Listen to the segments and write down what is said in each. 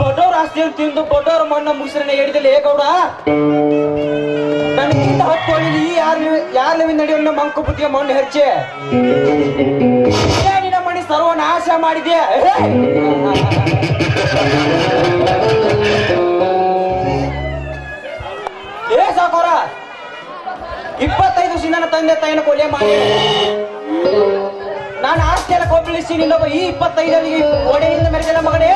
ಬಡವ್ರ ಆಸ್ತಿಯನ್ನು ತಿಂದು ಬಡವ್ರ ಮಣ್ಣ ಮುಗಿಸ್ರನ್ನ ಹೇಳಿದಲ್ಲಿ ಏ ಗೌಡ? ನನಗಿಂತ ಹತ್ತು ಈ ಯಾರ ಯಾರ ನಡೆಯೋನ್ನ ಮಂಕು ಬುದ್ಧಿಯ ಮಣ್ಣು ಹೆಚ್ಚೆ ನಿನ್ನ ಮಣಿ ಸರ್ವನಾಶ ಮಾಡಿದ್ಯಾ? ಏ ಸಾಕೋರ? ಇಪ್ಪತ್ತೈದು ನನ್ನ ತಂದೆ ತಾಯಿನ ಕೊಲೆ ಮಾಡಿ. ನಾನು ಆಸ್ತಿ ಎಲ್ಲ ಕೊಬ್ಬಿಳಿಸಿ ನಿನ್ನೊಬ್ಬ ಈ ಇಪ್ಪತ್ತೈದರಿಗೆ ಒಡೆಯಿಂದ ಮೆರೆದಿಲ್ಲ ಮಗನೇ.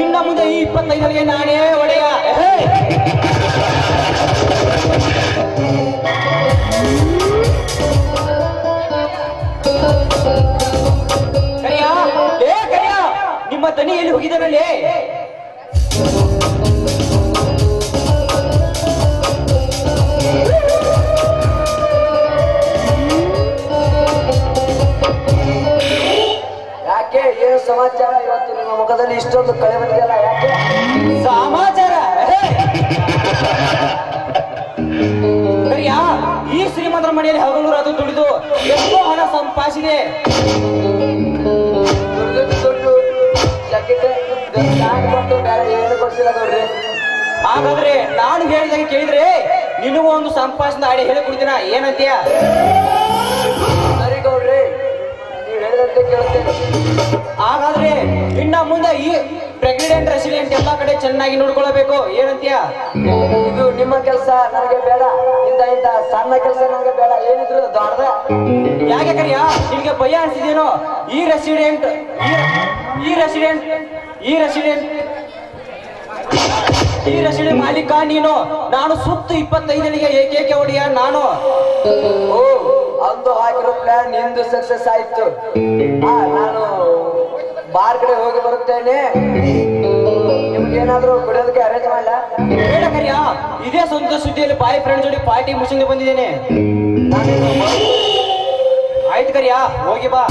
ಇನ್ನ ಮುಂದೆ ಈ ಇಪ್ಪತ್ತೈದರಿಗೆ ನಾನೇ ಒಡೆಯ! ಕರಿಯ? ಏ ಕರಿಯ? ನಿಮ್ಮ ದನಿ ಎಲ್ಲಿ ಸಮಾಚಾರ ಇವತ್ತು ನಿಮ್ಮ ಮುಖದಲ್ಲಿ ಇಷ್ಟೊಂದು ಕಳೆ ಬಂದಿದೆಯಲ್ಲ ಯಾಕೆ? ಸಮಾಚಾರ? ಈ ಶ್ರೀಮಂತರ ಮನೆಯಲ್ಲಿ ಹಗಲು ಅದು ದುಡಿದು ಎಷ್ಟೋ ಹಣ ಸಂಪಾದಿಸಿದೆ. ಹಾಗಾದ್ರೆ ನಾನು ಹೇಳಿದಾಗ ಕೇಳಿದ್ರೆ, ನಿನಗೂ ಒಂದು ಸಂಪಾದಿಸಿದ ಆಡಿ ಹೇಳಿ ಕೊಡ್ತೀನ ಏನಂತೀಯ? ಹೇಳಿದಂತೆ ಕೇಳ್ತೇನೆ ಹಾಗಾದ್ರೆ ಇನ್ನ ಮುಂದೆ ಈ ಪ್ರೆಗ್ನೆಂಟ್ ರೆಸಿಡೆಂಟ್ ಎಲ್ಲಾ ಕಡೆ ಚೆನ್ನಾಗಿ ನೋಡ್ಕೊಳ್ಬೇಕು. ಏನಂತೀಯ? ಇದು ನಿಮ್ಮ ಕೆಲಸ, ನನಗೆ ಬೇಡ. ಇಂತ ಇಂತ ಸಣ್ಣ ಕೆಲಸ ನನಗೆ ಬೇಡ. ಏನಿದ್ರು ದೊಡ್ಡದ. ಯಾಕೆ ಕರಿಯ? ನಿಮ್ಗೆ ಭಯ ಅನ್ಸಿದೇನೋ? ಈ ರೆಸಿಡೆಂಟ್ ಈ ರೆಸಿಡೆಂಟ್ ಈ ರೆಸಿಡೆಂಟ್ ಈ ರೆಸಿಡೆಂಟ್ ಮಾಲೀಕ ನೀನು. ನಾನು ಸುತ್ತು ಇಪ್ಪತ್ತೈದನಿಗೆ ಏಕೇಕೆ ಹೊಡಿಯ ನಾನು. ಅಂದು ಹಾಕಿರೋ ಪ್ಲಾನ್ ನಿಂದು ಸಕ್ಸಸ್ ಆಯ್ತು. ಆ ನಾನು ಬಾರ್ ಕಡೆ ಹೋಗಿ ಬರುತ್ತೇನೆ. ನಿಮ್ಗೇನಾದ್ರೂ ಬಿಡೋದಕ್ಕೆ ಅರೇಂಜ್ ಮಾಡಲ್ಲ ಇದೇ ಸ್ವಂತ ಸುದ್ದಿಯಲ್ಲಿ ಬಾಯ್ ಫ್ರೆಂಡ್ ಜೋಡಿ ಪಾರ್ಟಿ ಮುಗಿಸ್ಕೊಂಡು ಬಂದಿದ್ದೇನೆ. ಆಯ್ತು ಕರಿಯಾ ಹೋಗಿ ಬಾ.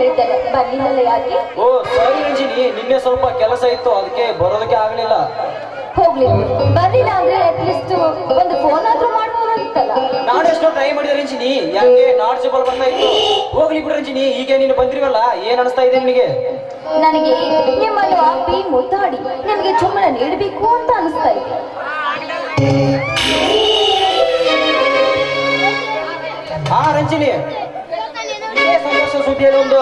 ಬರ್ತೀನಿ ಬರ್ಲಿಲ್ಲ ಯಾಕೆ ಓ ಸಾರಿ ರಂಜಿನಿ ನಿನ್ನೆ ಸ್ವಲ್ಪ ಕೆಲಸ ಇತ್ತು ಅದಕ್ಕೆ ಬರೋದಕ್ಕೆ ಆಗ್ಲಿಲ್ಲ. ಹೋಗ್ಲಿ ಬರ್ಲಿಲ್ಲ ಅಂದ್ರೆ ಅಟ್ಲೀಸ್ಟ್ ಒಂದು ಫೋನ್ ಆದ್ರೂ ಮಾಡ್ಬೋದಾಗಿತ್ತಲ್ಲ ನಾನೆಷ್ಟೋ ಟ್ರೈ ಮಾಡಿದೆ ರಂಜಿನಿ ಯಾಕೆ ನಾಟ್ ಸಿಬಲ್ ಬರ್ತಾ ಇತ್ತು. ಹೋಗ್ಲಿ ಬಿಡು ರಂಜಿನಿ ಈಗ ನೀನು ಬಂದಿರುವಲ್ಲ ಏನ್ ಅನಿಸ್ತಾ ಇದೆ ನಿನಗೆ? ನನಗೆ ನಿಮ್ಮನ್ನು ಅಪ್ಪಿ ಮುದ್ದಾಡಿ ನಿಮಗೆ ಚುಮ್ಮನ ನೀಡಬೇಕು ಅಂತ ಅನಿಸ್ತಾ ಇದೆ. ಹಾ ರಂಜಿನಿ ಸುದ್ದಿಯಲ್ಲಿ ಒಂದು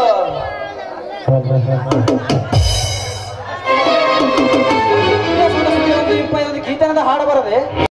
ಗೀತನದ ಹಾಡು ಬರದೆ.